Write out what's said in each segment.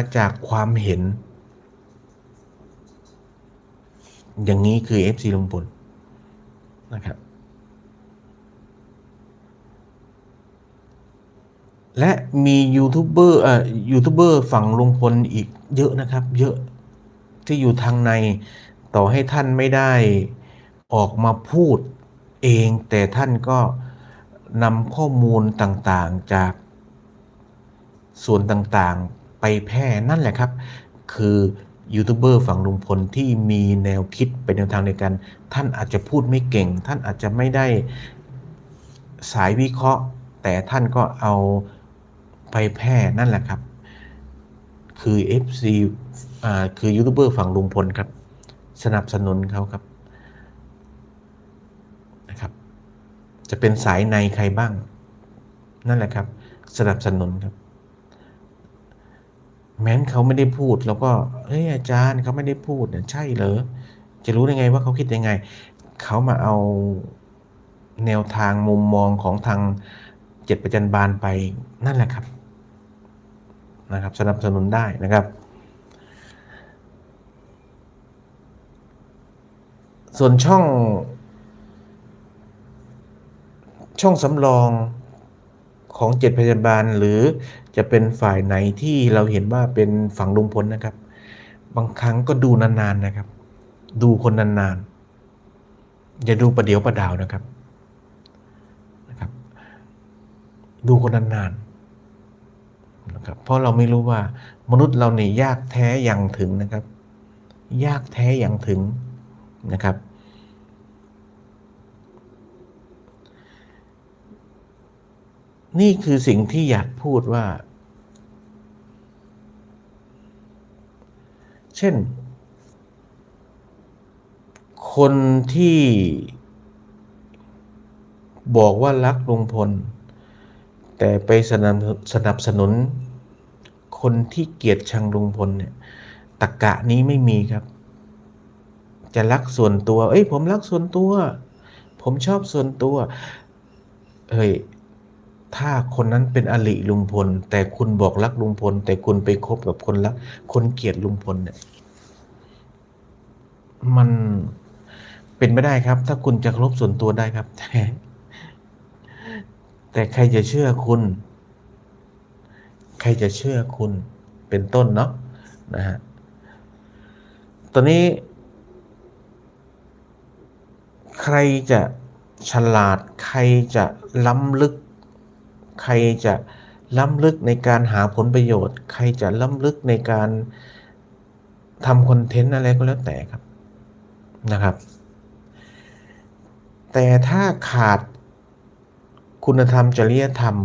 าจากความเห็น อย่างนี้คือ FC ลุงพลนะครับ และมียูทูบเบอร์เอ่อยูทูบเบอร์ฝั่งลุงพลอีกเยอะนะครับ เยอะที่อยู่ทางในต่อให้ท่านไม่ได้ออกมาพูดเอง แต่ท่านก็นำข้อมูลต่างๆจากส่วนต่างๆ ไปแพร่นั่นแหละครับ คือยูทูบเบอร์ฝั่งลุงพลที่มีแนวคิดเป็นแนวทางในการท่านอาจจะพูดไม่เก่ง ท่านอาจจะไม่ได้สายวิเคราะห์ แต่ท่านก็เอาไปแพร่นั่นแหละครับ คือ FC อ่าคือยูทูบเบอร์ฝั่งลุงพลครับ สนับสนุนเขาครับนะครับ จะเป็นสายในใครบ้าง นั่นแหละครับ สนับสนุนครับ แม้นเขาไม่ได้พูดแล้วก็เฮ้ยอาจารย์เขาไม่ได้พูดเนี่ยใช่เหรอจะรู้ได้ไงว่าเขาคิดยังไง เขามาเอาแนวทางมุมมองของทางเจ็ดประจันบานไปนั่นแหละครับนะครับ สนับสนุนได้นะครับ ส่วนช่อง ช่องสำรอง ของเจ็ดพยาบาล หรือจะเป็นฝ่ายไหนที่เราเห็นว่าเป็นฝั่งลุงพลนะครับ บางครั้งก็ดูนานๆนะครับ ดูคนนานๆ อย่าดูประเดี๋ยวประดาวนะครับนะครับ ดูคนนานๆนะครับเพราะเราไม่รู้ว่ามนุษย์เราเนี่ยยากแท้อย่างถึงนะครับ ยากแท้อย่างถึงนะครับ นี่คือสิ่งที่อยากพูดว่า เช่น คนที่บอกว่ารักลุงพล แต่ไปสนับสนับสนุน คนที่เกลียดชังลุงพลเนี่ยตะกะนี้ไม่มีครับ จะรักส่วนตัว เอ้ย ผมรักส่วนตัว ผมชอบส่วนตัว เฮ้ย ถ้าคนนั้นเป็นอลิลุงพล แต่คุณบอกรักลุงพล แต่คุณไปคบกับคนรักคนเกลียดลุงพลเนี่ย มันเป็นไม่ได้ครับ ถ้าคุณจะเครพส่วนตัวได้ครับ แต่ แต่ใครจะเชื่อคุณ ใครจะเชื่อคุณเป็นต้นเนาะนะฮะตอนนี้ ใครจะฉลาด ใครจะล้ำลึก ใครจะล้ำลึกในการหาผลประโยชน์ ใครจะล้ำลึกในการทำคอนเทนต์อะไรก็แล้วแต่ครับนะครับ แต่ถ้าขาดคุณธรรมจริยธรรม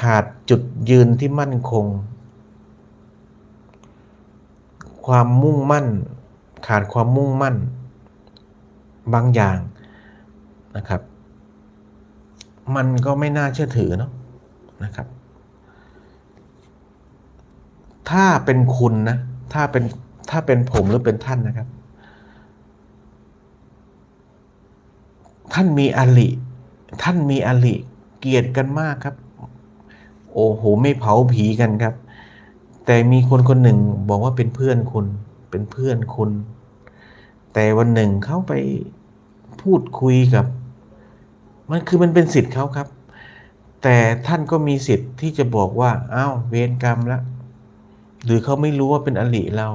ขาดจุดยืนที่มั่นคง ความมุ่งมั่น ขาดความมุ่งมั่น บางอย่างนะครับ มันก็ไม่น่าเชื่อถือเนาะนะครับ ถ้าเป็นคุณนะ ถ้าเป็นถ้าเป็นผมหรือเป็นท่านนะครับ ท่านมีอลิท่านมีอลิเกลียดกันมากครับ โอ้โห ไม่เผาผีกันครับ แต่มีคนคนหนึ่งบอกว่าเป็นเพื่อนคุณ เป็นเพื่อนคุณ แต่วันหนึ่งเขาไปพูดคุยกับ มันคือมันเป็นสิทธิ์เขาครับ แต่ท่านก็มีสิทธิ์ที่จะบอกว่าอ้าวเวรกรรมละ หรือเขาไม่รู้ว่าเป็นอลิเรา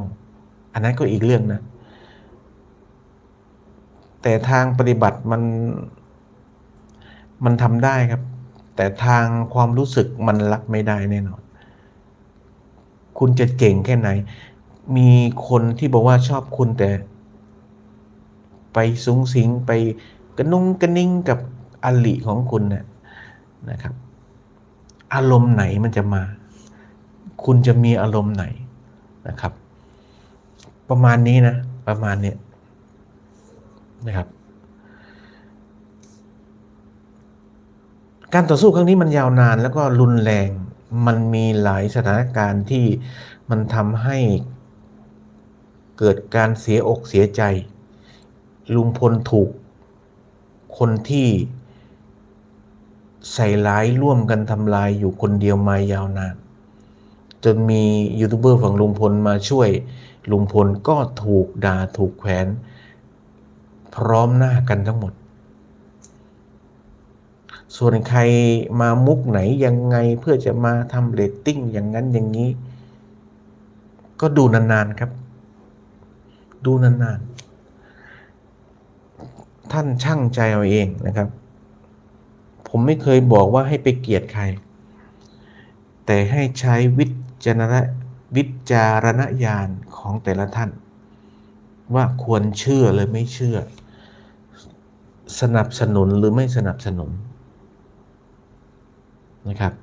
อันนั้นก็อีกเรื่องนะ แต่ทางปฏิบัติมันมันทำได้ครับ แต่ทางความรู้สึกมันรับไม่ได้แน่นอน คุณจะเก่งแค่ไหน มีคนที่บอกว่าชอบคุณแต่ ไปสูงสิงไปกระนุงกระนิ่งกับ อลิของคุณเนี่ยนะครับ อารมณ์ไหนมันจะมา คุณจะมีอารมณ์ไหนนะครับ ประมาณนี้นะ ประมาณเนี้ยนะครับ การต่อสู้ครั้งนี้มันยาวนานแล้วก็รุนแรง มันมีหลายสถานการณ์ที่มันทำให้เกิดการเสียอกเสียใจ ลุงพลถูกคนที่ ใส่ร้ายร่วมกันทำลายอยู่คนเดียวมายาวนาน จนมียูทูบเบอร์ฝั่งลุงพลมาช่วย ลุงพลก็ถูกด่าถูกแขวน พร้อมหน้ากันทั้งหมด ส่วนใครมามุกไหนยังไงเพื่อจะมาทำเรตติ้งอย่างนั้นอย่างนี้ ก็ดูนานๆครับ ดูนานๆ ท่านช่างใจเอาเองนะครับ ผมไม่เคยบอกว่าให้ไปเกลียดใคร แต่ให้ใช้วิจารณวิจารณญาณของแต่ละท่าน ว่าควรเชื่อหรือไม่เชื่อ สนับสนุนหรือไม่สนับสนุนนะครับ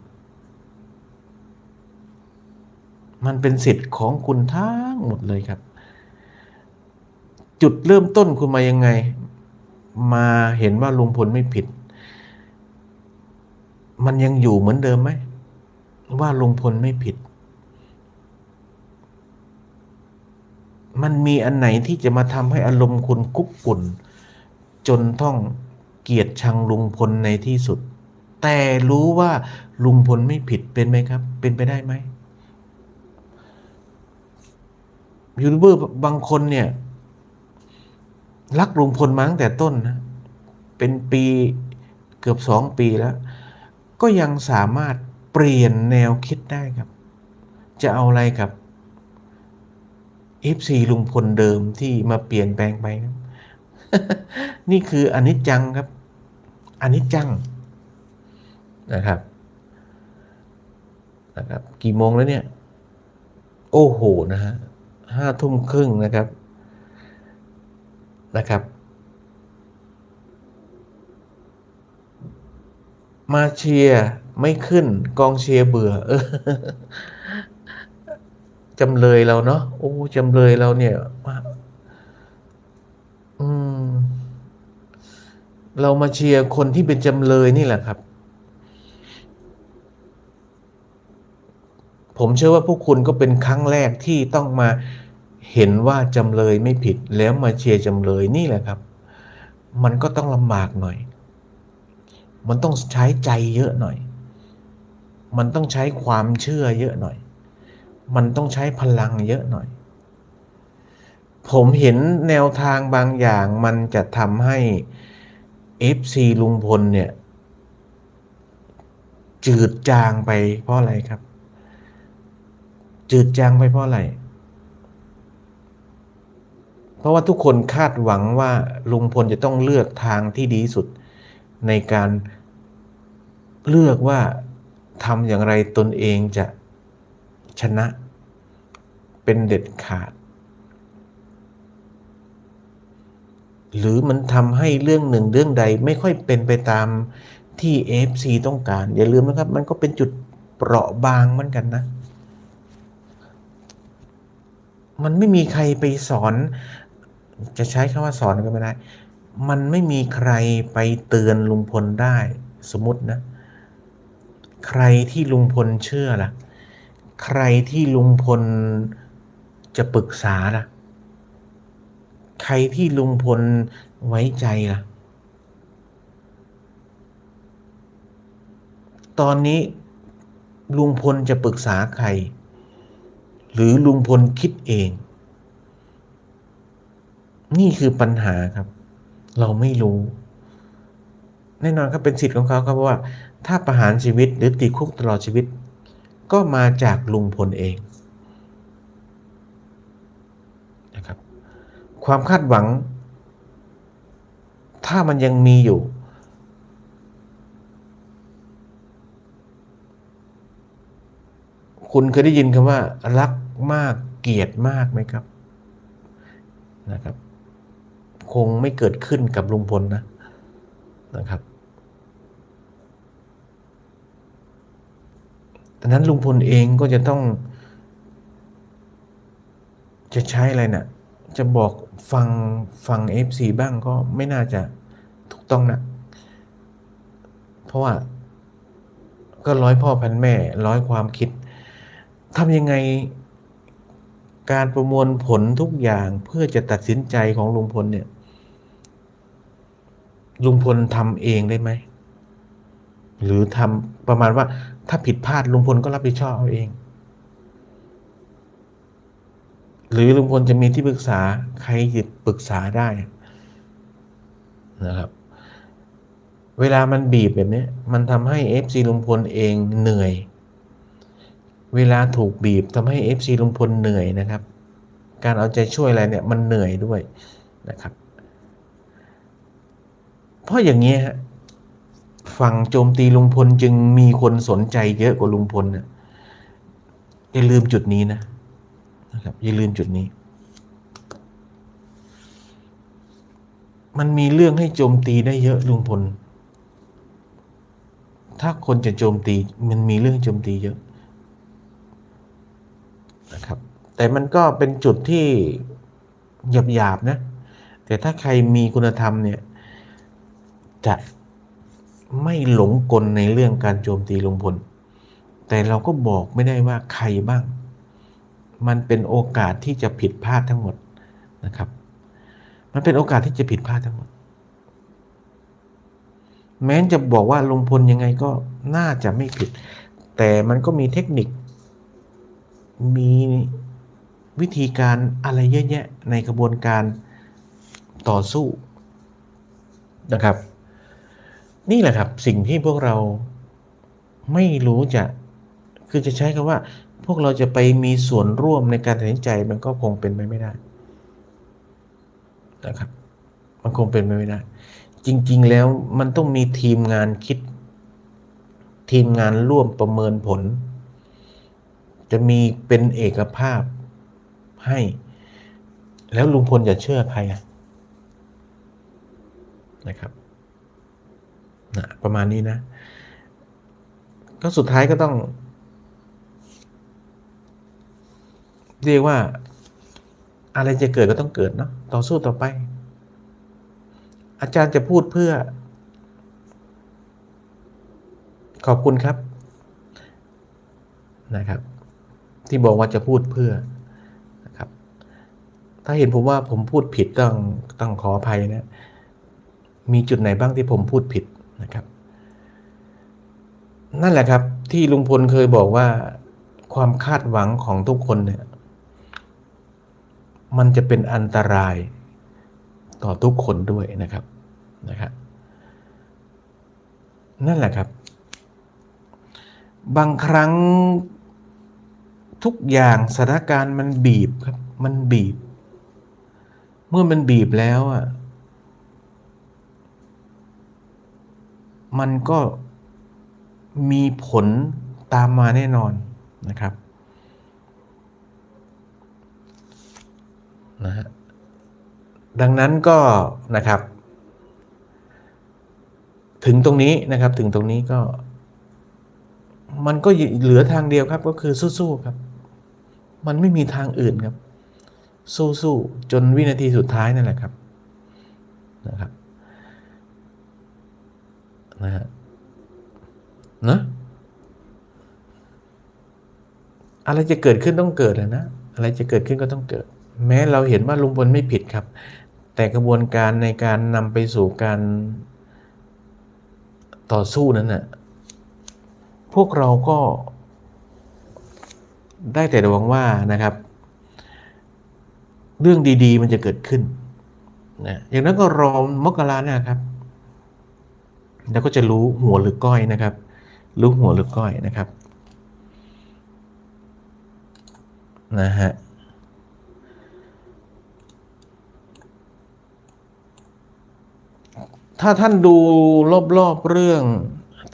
มันเป็นสิทธิ์ของคุณทั้งหมดเลยครับ จุดเริ่มต้นคุณมายังไง มาเห็นว่าลุงพลไม่ผิด มันยังอยู่เหมือนเดิมไหม ว่าลุงพลไม่ผิด มันมีอันไหนที่จะมาทำให้อารมณ์คุณกุ๊กกุ่น จนต้องเกลียดชังลุงพลในที่สุด แต่รู้ว่าลุงพลไม่ผิดเป็นไหมครับ เป็นไปได้ไหมยูทูบเบอร์บางคนเนี่ย รักลุงพลมาตั้งแต่ต้นนะ เป็นปีเกือบสองปีแล้ว ก็ยังสามารถเปลี่ยนแนวคิดได้ครับ จะเอาอะไรกับ F4 ลุงพลเดิมที่มาเปลี่ยนแปลงไปครับ นี่คืออนิจจังครับอนิจจังนะครับนะครับ กี่โมงแล้วเนี่ย โอ้โหนะฮะห้าทุ่มครึ่งนะครับนะครับ มาเชียร์ไม่ขึ้น กองเชียร์เบื่อ เออจำเลยเราเนาะโอ้จำเลยเราเนี่ยอืม เรามาเชียร์คนที่เป็นจำเลยนี่แหละครับ ผมเชื่อว่าพวกคุณก็เป็นครั้งแรกที่ต้องมาเห็นว่าจำเลยไม่ผิดแล้วมาเชียร์จำเลยนี่แหละครับ มันก็ต้องลำบากหน่อย มันต้องใช้ใจเยอะหน่อย มันต้องใช้ความเชื่อเยอะหน่อย มันต้องใช้พลังเยอะหน่อย ผมเห็นแนวทางบางอย่างมันจะทำให้ FC ลุงพลเนี่ย จืดจางไปเพราะอะไรครับ จืดจางไปเพราะอะไร เพราะว่าทุกคนคาดหวังว่าลุงพลจะต้องเลือกทางที่ดีสุดในการ เลือกว่าทำอย่างไรตนเองจะชนะเป็นเด็ดขาด หรือมันทำให้เรื่องหนึ่งเรื่องใดไม่ค่อยเป็นไปตามที่ AFC ต้องการ อย่าลืมนะครับ มันก็เป็นจุดเปราะบางเหมือนกันนะ มันไม่มีใครไปสอน จะใช้คำว่าสอนก็ไม่ได้ มันไม่มีใครไปเตือนลุงพลได้สมมตินะ ใครที่ลุงพลเชื่อล่ะ ใครที่ลุงพลจะปรึกษาล่ะ ใครที่ลุงพลไว้ใจล่ะ ตอนนี้ลุงพลจะปรึกษาใคร หรือลุงพลคิดเอง นี่คือปัญหาครับ เราไม่รู้ แน่นอนครับเป็นสิทธิ์ของเขาครับว่า ถ้าประหารชีวิตหรือติดคุกตลอดชีวิต ก็มาจากลุงพลเองนะครับ ความคาดหวัง ถ้ามันยังมีอยู่ คุณเคยได้ยินคำว่า รักมากเกลียดมากไหมครับนะครับ คงไม่เกิดขึ้นกับลุงพลนะนะครับ ดังนั้นลุงพลเองก็จะต้อง จะใช้อะไรนะ่ะ จะบอกฟังฟัง FC บ้างก็ไม่น่าจะถูกต้องนะ เพราะว่า ก็ร้อยพ่อพันแม่ ร้อยความคิดทำยังไงการประมวลผลทุกอย่างเพื่อจะตัดสินใจของลุงพลเนี่ย ลุงพลทำเองได้ไหม หรือทำประมาณว่าถ้าผิดพลาดลุงพลก็รับผิดชอบเอาเอง หรือลุงพลจะมีที่ปรึกษาใครจะปรึกษาได้นะครับ เวลามันบีบแบบนี้มันทำให้ FC ลุงพลเองเหนื่อย เวลาถูกบีบทำให้ FC ลุงพลเหนื่อยนะครับ การเอาใจช่วยอะไรเนี่ยมันเหนื่อยด้วยนะครับ เพราะอย่างนี้ฮะ ฝั่งโจมตีลุงพลจึงมีคนสนใจเยอะกว่าลุงพลนะอย่าลืมจุดนี้นะนะครับอย่าลืมจุดนี้ มันมีเรื่องให้โจมตีได้เยอะลุงพล ถ้าคนจะโจมตีมันมีเรื่องโจมตีเยอะนะครับแต่มันก็เป็นจุดที่หยาบๆนะ แต่ถ้าใครมีคุณธรรมเนี่ยจะ ไม่หลงกลในเรื่องการโจมตีลุงพล แต่เราก็บอกไม่ได้ว่าใครบ้าง มันเป็นโอกาสที่จะผิดพลาดทั้งหมดนะครับ มันเป็นโอกาสที่จะผิดพลาดทั้งหมด แม้จะบอกว่าลุงพลยังไงก็น่าจะไม่ผิด แต่มันก็มีเทคนิค มีวิธีการอะไรเยอะแยะในกระบวนการต่อสู้นะครับ นี่แหละครับสิ่งที่พวกเราไม่รู้จะคือจะใช้คำว่า พวกเราจะไปมีส่วนร่วมในการตัดสินใจมันก็คงเป็นไปไม่ได้นะครับ มันคงเป็นไปไม่ได้ จริง ๆ แล้วมันต้องมีทีมงานคิด ทีมงานร่วมประเมินผล จะมีเป็นเอกภาพให้ แล้วลุงพลจะเชื่อใครอะนะครับ นะประมาณนี้นะ ก็สุดท้ายก็ต้อง เรียกว่า อะไรจะเกิดก็ต้องเกิดเนาะต่อสู้ต่อไป อาจารย์จะพูดเพื่อ ขอบคุณครับนะครับ ที่บอกว่าจะพูดเพื่อนะครับ ถ้าเห็นผมว่าผมพูดผิดต้องต้องขออภัยนะ มีจุดไหนบ้างที่ผมพูดผิด นะครับ นั่นแหละครับที่ลุงพลเคยบอกว่าความคาดหวังของทุกคนเนี่ย มันจะเป็นอันตรายต่อทุกคนด้วยนะครับนะครับนั่นแหละครับ บางครั้งทุกอย่างสถานการณ์มันบีบครับ มันบีบ เมื่อมันบีบแล้วอะ มันก็มีผลตามมาแน่นอนนะครับนะฮะดังนั้นก็นะครับ ถึงตรงนี้นะครับถึงตรงนี้ก็ มันก็เหลือทางเดียวครับก็คือสู้ๆครับ มันไม่มีทางอื่นครับ สู้ๆจนวินาทีสุดท้ายนั่นแหละครับนะครับ นะฮะนะอะไรจะเกิดขึ้นต้องเกิดนะ อะไรจะเกิดขึ้นก็ต้องเกิด แม้เราเห็นว่าลุงพลไม่ผิดครับ แต่กระบวนการในการนำไปสู่การต่อสู้นั้นน่ะพวกเราก็ได้แต่หวังว่านะครับ เรื่องดีๆมันจะเกิดขึ้นนะอย่างนั้นก็รอมกราเนี่ยครับ แล้วก็จะรู้หัวหรือก้อยนะครับ รู้หัวหรือก้อยนะครับนะฮะถ้าท่านดูรอบๆเรื่อง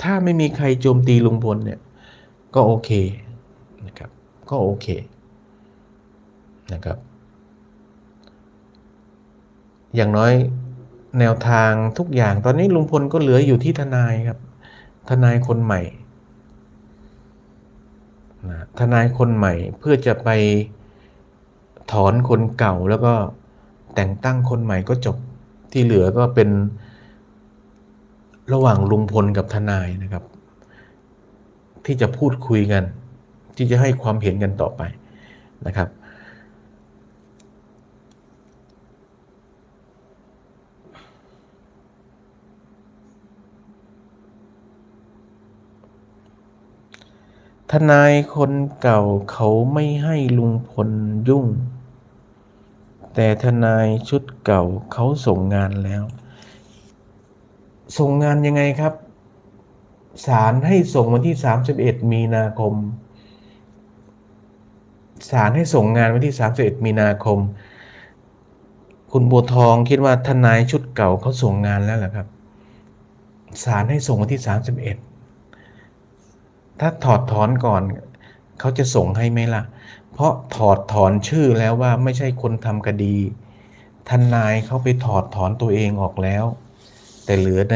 ถ้าไม่มีใครโจมตีลุงพลเนี่ย ก็โอเคนะครับ ก็โอเคนะครับ อย่างน้อย แนวทางทุกอย่างตอนนี้ลุงพลก็เหลืออยู่ที่ทนายครับ ทนายคนใหม่นะทนายคนใหม่เพื่อจะไปถอนคนเก่าแล้วก็แต่งตั้งคนใหม่ก็จบที่เหลือก็เป็นระหว่างลุงพลกับทนายนะครับ ที่จะพูดคุยกัน ที่จะให้ความเห็นกันต่อไปนะครับ ทนายคนเก่าเขาไม่ให้ลุงพลยุ่ง แต่ทนายชุดเก่าเขาส่งงานแล้ว ส่งงานยังไงครับศาลให้ส่งวันที่ 31 มีนาคมศาลให้ส่งงานวันที่ 31 มีนาคม คุณบัวทองคิดว่าทนายชุดเก่าเขาส่งงานแล้วเหรอครับศาลให้ส่งวันที่ 31 ถ้าถอดถอนก่อนเขาจะส่งให้ไหมล่ะ เพราะถอดถอนชื่อแล้วว่าไม่ใช่คนทำคดีทนายเขาไปถอดถอนตัวเองออกแล้ว แต่เหลือใน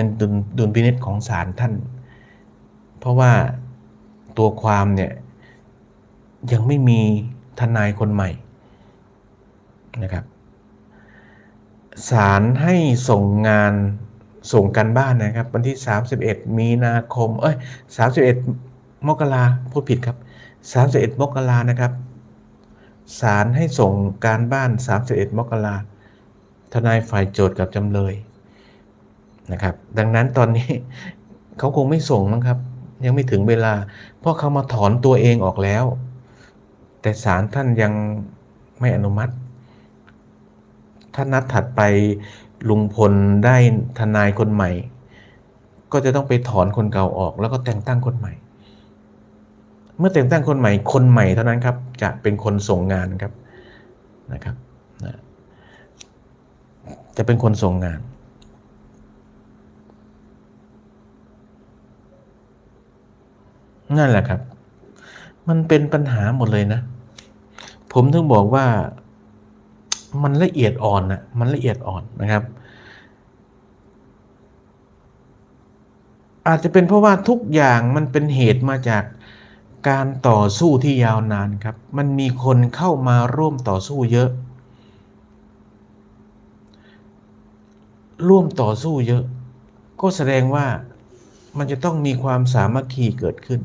ดุลพินิจของศาลท่าน เพราะว่าตัวความเนี่ยยังไม่มีทนายคนใหม่นะครับศาลให้ส่งงานส่งกันบ้านนะครับ วันที่ 31 มีนาคม เอ้ย 31 มกราพูดผิดครับ31มกรานะครับศาลให้ส่งการบ้าน31มกราทนายฝ่ายโจทย์กับจำเลยนะครับ ดังนั้นตอนนี้เขาคงไม่ส่งมั้งครับ ยังไม่ถึงเวลา เพราะเขามาถอนตัวเองออกแล้ว แต่ศาลท่านยังไม่อนุมัติ ถ้านัดถัดไปลุงพลได้ทนายคนใหม่ ก็จะต้องไปถอนคนเก่าออก แล้วก็แต่งตั้งคนใหม่ เมื่อแต่งตั้งคนใหม่คนใหม่เท่านั้นครับจะเป็นคนส่งงานครับนะครับนะจะเป็นคนส่งงาน นั่นแหละครับ มันเป็นปัญหาหมดเลยนะ ผมถึงบอกว่ามันละเอียดอ่อนนะมันละเอียดอ่อนนะครับ อาจจะเป็นเพราะว่าทุกอย่างมันเป็นเหตุมาจาก การต่อสู้ที่ยาวนานครับ มันมีคนเข้ามาร่วมต่อสู้เยอะ ร่วมต่อสู้เยอะ ก็แสดงว่ามันจะต้องมีความสามัคคีเกิดขึ้น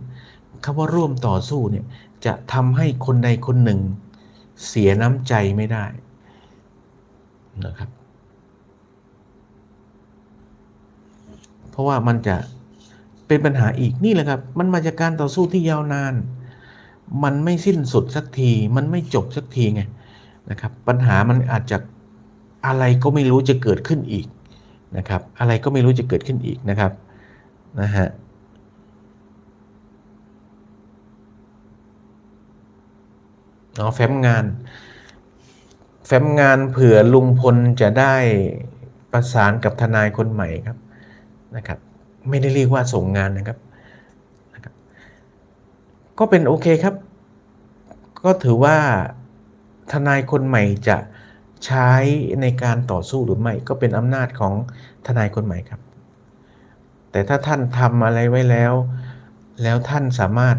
คำว่าร่วมต่อสู้เนี่ยจะทำให้คนใดคนหนึ่ง เสียน้ำใจไม่ได้นะครับ เพราะว่ามันจะ เป็นปัญหาอีกนี่แหละครับ มันมาจากการต่อสู้ที่ยาวนาน มันไม่สิ้นสุดสักที มันไม่จบสักทีไงนะครับ ปัญหามันอาจจะอะไรก็ไม่รู้จะเกิดขึ้นอีกนะครับ อะไรก็ไม่รู้จะเกิดขึ้นอีกนะครับนะฮะอ๋อแฟ้มงาน แฟ้มงานเผื่อลุงพลจะได้ประสานกับทนายคนใหม่ครับนะครับ ไม่ได้เรียกว่าส่งงานนะครับนะครับ ก็เป็นโอเคครับ ก็ถือว่าทนายคนใหม่จะใช้ในการต่อสู้หรือไม่ก็เป็นอำนาจของทนายคนใหม่ครับ แต่ถ้าท่านทำอะไรไว้แล้ว แล้วท่านสามารถ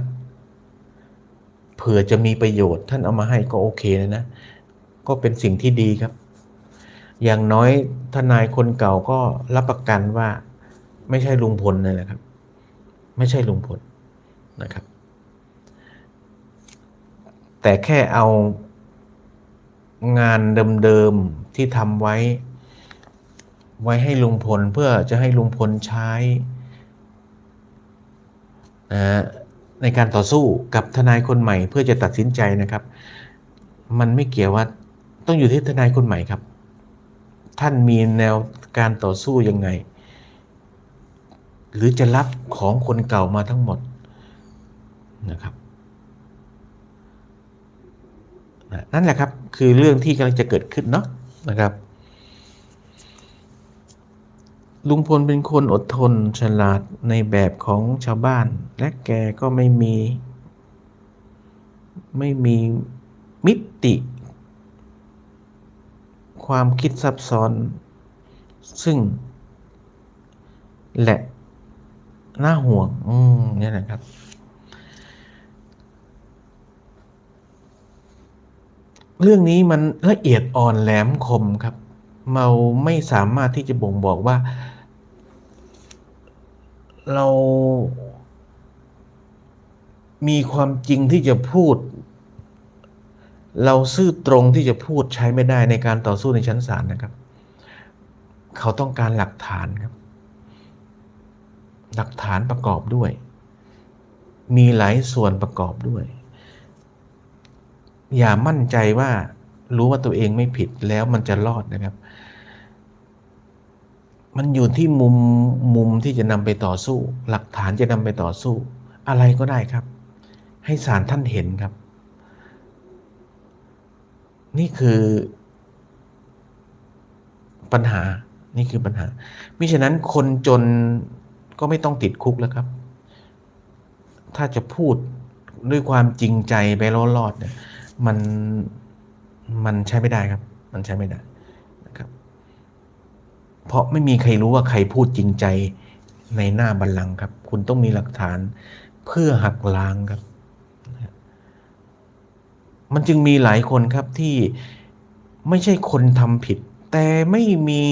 เผื่อจะมีประโยชน์ท่านเอามาให้ก็โอเคเลยนะ ก็เป็นสิ่งที่ดีครับ อย่างน้อยทนายคนเก่าก็รับประกันว่า ไม่ใช่ลุงพลนั่นแหละครับ ไม่ใช่ลุงพลนะครับ แต่แค่เอางานเดิมๆที่ทำไว้ ไว้ให้ลุงพลเพื่อจะให้ลุงพลใช้นะในการต่อสู้กับทนายคนใหม่ เพื่อจะตัดสินใจนะครับ มันไม่เกี่ยวว่าต้องอยู่ที่ทนายคนใหม่ครับ ท่านมีแนวการต่อสู้ยังไง หรือจะรับของคนเก่ามาทั้งหมดนะครับนั่นแหละครับคือเรื่องที่กำลังจะเกิดขึ้นเนาะนะครับ ลุงพลเป็นคนอดทนฉลาดในแบบของชาวบ้าน และแกก็ไม่มี ไม่มีมิติ ความคิดซับซ้อน ซึ่งแหละ น่าห่วง อืมเนี่ยนะครับ เรื่องนี้มันละเอียดอ่อนแหลมคมครับ เราไม่สามารถที่จะบ่งบอกว่า เรา มีความจริงที่จะพูด เราซื่อตรงที่จะพูดใช้ไม่ได้ในการต่อสู้ในชั้นศาลนะครับ เขาต้องการหลักฐานครับ หลักฐานประกอบด้วย มีหลายส่วนประกอบด้วย อย่ามั่นใจว่ารู้ว่าตัวเองไม่ผิดแล้วมันจะรอดนะครับ มันอยู่ที่มุมมุมที่จะนำไปต่อสู้ หลักฐานจะนำไปต่อสู้ อะไรก็ได้ครับ ให้ศาลท่านเห็นครับ นี่คือปัญหานี่คือปัญหามิฉะนั้นคนจน ก็ไม่ต้องติดคุกแล้วครับ ถ้าจะพูดด้วยความจริงใจไปรอดๆเนี่ยมันมันใช้ไม่ได้ครับ มันใช้ไม่ได้นะครับ เพราะไม่มีใครรู้ว่าใครพูดจริงใจในหน้าบัลลังก์ครับ คุณต้องมีหลักฐานเพื่อหักล้างครับ มันจึงมีหลายคนครับที่ไม่ใช่คนทำผิด แต่ไม่มี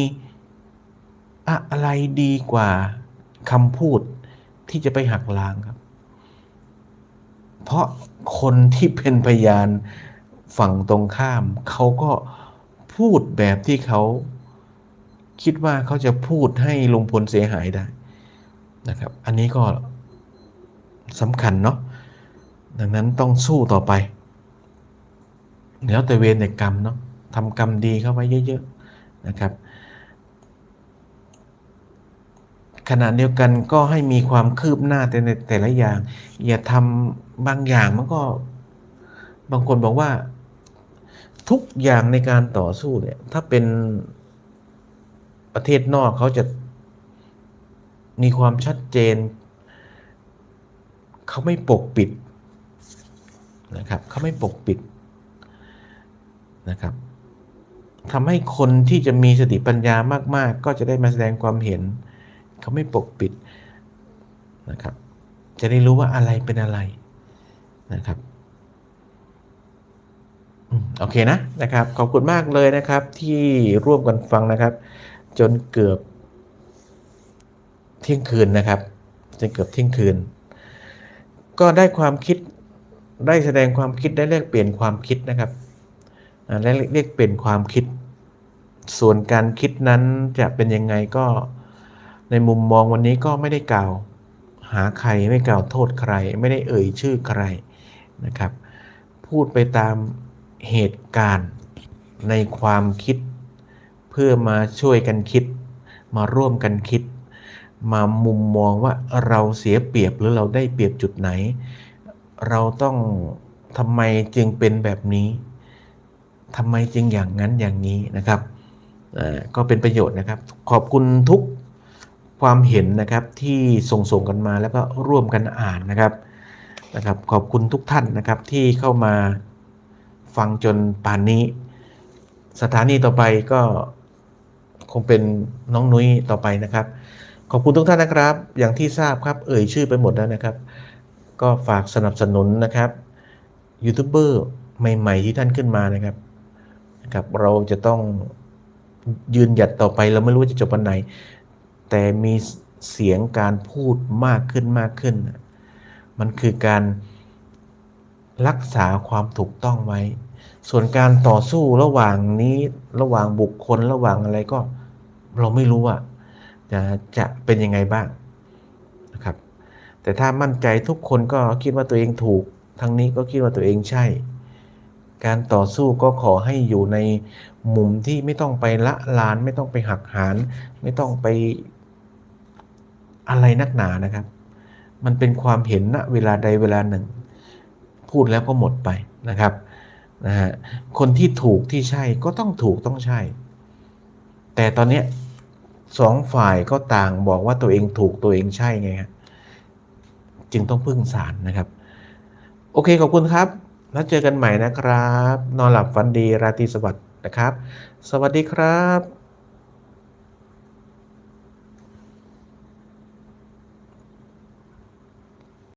อะไรดีกว่า คำพูดที่จะไปหักล้างครับ เพราะคนที่เป็นพยานฝั่งตรงข้าม เขาก็พูดแบบที่เขาคิดว่าเขาจะพูดให้ลุงพลเสียหายได้นะครับ อันนี้ก็สำคัญเนาะดังนั้นต้องสู้ต่อไป แล้วแต่เวรแต่กรรมเนาะทำกรรมดีเข้าไว้เยอะ ๆ นะครับ ขณะเดียวกันก็ให้มีความคืบหน้าแต่ในแต่ละอย่าง อย่าทำบางอย่างมันก็ บางคนบอกว่า ทุกอย่างในการต่อสู้เนี่ย ถ้าเป็นประเทศนอกเขาจะมีความชัดเจน เขาไม่ปกปิดนะครับเขาไม่ปกปิดนะครับทำให้คนที่จะมีสติปัญญามาก ๆ ก็จะได้มาแสดงความเห็น เขาไม่ปกปิดนะครับ จะได้รู้ว่าอะไรเป็นอะไรนะครับโอเคนะนะครับ ขอบคุณมากเลยนะครับ ที่ร่วมกันฟังนะครับ จนเกือบเที่ยงคืนนะครับจนเกือบเที่ยงคืน ก็ได้ความคิดได้แสดงความคิดได้แลกเปลี่ยนความคิดนะครับและเรียกเปลี่ยนความคิด ส่วนการคิดนั้นจะเป็นยังไงก็ ในมุมมองวันนี้ก็ไม่ได้กล่าวหาใครไม่กล่าวโทษใคร ไม่ได้เอ่ยชื่อใครนะครับ พูดไปตามเหตุการณ์ในความคิด เพื่อมาช่วยกันคิด มาร่วมกันคิด มามุมมองว่าเราเสียเปรียบหรือเราได้เปรียบจุดไหน เราต้องทำไมจึงเป็นแบบนี้ทำไมจึงอย่างนั้นอย่างนี้นะครับก็เป็นประโยชน์นะครับ ขอบคุณทุก ความเห็นนะครับที่ส่งส่งกันมาแล้วก็ร่วมกันอ่านนะครับนะครับ ขอบคุณทุกท่านนะครับที่เข้ามาฟังจนป่านนี้ สถานีต่อไปก็คงเป็นน้องนุ้ยต่อไปนะครับ ขอบคุณทุกท่านนะครับ อย่างที่ทราบครับเอ่ยชื่อไปหมดแล้วนะครับ ก็ฝากสนับสนุนนะครับยูทูบเบอร์ใหม่ ๆ ที่ท่านขึ้นมานะครับนะครับ เราจะต้องยืนหยัดต่อไปเราไม่รู้จะจบวันไหน แต่มีเสียงการพูดมากขึ้นมากขึ้น มันคือการรักษาความถูกต้องไว้ ส่วนการต่อสู้ระหว่างนี้ระหว่างบุคคลระหว่างอะไรก็เราไม่รู้ว่าจะจะเป็นยังไงบ้างนะครับ แต่ถ้ามั่นใจทุกคนก็คิดว่าตัวเองถูกทางนี้ก็คิดว่าตัวเองใช่ การต่อสู้ก็ขอให้อยู่ในมุมที่ไม่ต้องไปละลาน ไม่ต้องไปหักหานไม่ต้องไป อะไรนักหนานะครับ มันเป็นความเห็นณเวลาใดเวลาหนึ่ง พูดแล้วก็หมดไปนะครับนะฮะคนที่ถูกที่ใช่ก็ต้องถูกต้องใช่ แต่ตอนนี้สองฝ่ายก็ต่างบอกว่าตัวเองถูกตัวเองใช่ไงครับจึงต้องพึ่งศาลนะครับ โอเคขอบคุณครับ แล้วเจอกันใหม่นะครับ นอนหลับฝันดีราตรีสวัสดิ์นะครับ สวัสดีครับ